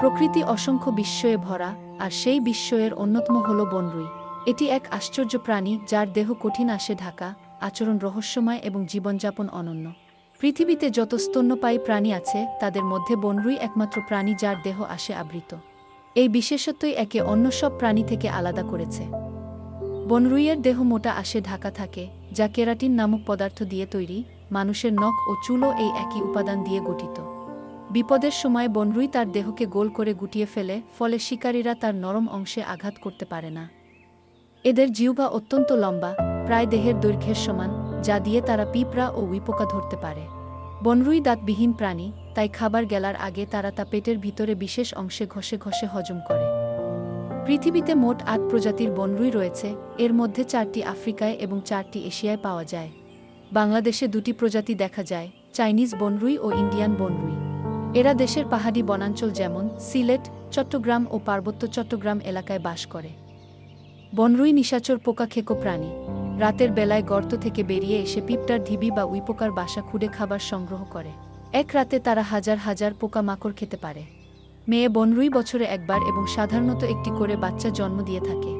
প্রকৃতি অসংখ্য বিস্ময়ে ভরা, আর সেই বিস্ময়ের অন্যতম হল বনরুই। এটি এক আশ্চর্য প্রাণী যার দেহ কঠিন আসে ঢাকা, আচরণ রহস্যময় এবং জীবনযাপন অনন্য। পৃথিবীতে যত স্তন্যপায়ী প্রাণী আছে, তাদের মধ্যে বনরুই একমাত্র প্রাণী যার দেহ আসে আবৃত। এই বিশেষত্বই একে অন্য সব প্রাণী থেকে আলাদা করেছে। বনরুইয়ের দেহ মোটা আসে ঢাকা থাকে, যা কেরাটিন নামক পদার্থ দিয়ে তৈরি, মানুষের নখ ও চুলও এই একই উপাদান দিয়ে গঠিত। বিপদের সময় বনরুই তার দেহকে গোল করে গুটিয়ে ফেলে, ফলে শিকারীরা তার নরম অংশে আঘাত করতে পারে না। এদের জিউবা অত্যন্ত লম্বা, প্রায় দেহের দৈর্ঘ্যের সমান, যা দিয়ে তারা পিঁপড়া ও উইপোকা ধরতে পারে। বনরুই দাঁতবিহীন প্রাণী, তাই খাবার গেলার আগে তারা তা পেটের ভিতরে বিশেষ অংশে ঘষে ঘষে হজম করে। পৃথিবীতে মোট আট প্রজাতির বনরুই রয়েছে, এর মধ্যে চারটি আফ্রিকায় এবং চারটি এশিয়ায় পাওয়া যায়। বাংলাদেশে দুটি প্রজাতি দেখা যায়, চাইনিজ বনরুই ও ইন্ডিয়ান বনরুই। এরা দেশের পাহাড়ি বনাঞ্চল যেমন সিলেট, চট্টগ্রাম ও পার্বত্য চট্টগ্রাম এলাকায় বাস করে। বনরুই নিশাচর পোকা খেকো প্রাণী। রাতের বেলায় গর্ত থেকে বেরিয়ে এসে পিপটার ঢিবি বা উইপোকার বাসা খুঁড়ে খাবার সংগ্রহ করে। এক রাতে তারা হাজার হাজার পোকা মাকড় খেতে পারে। মেয়ে বনরুই বছরে একবার এবং সাধারণত একটি করে বাচ্চা জন্ম দিয়ে থাকে।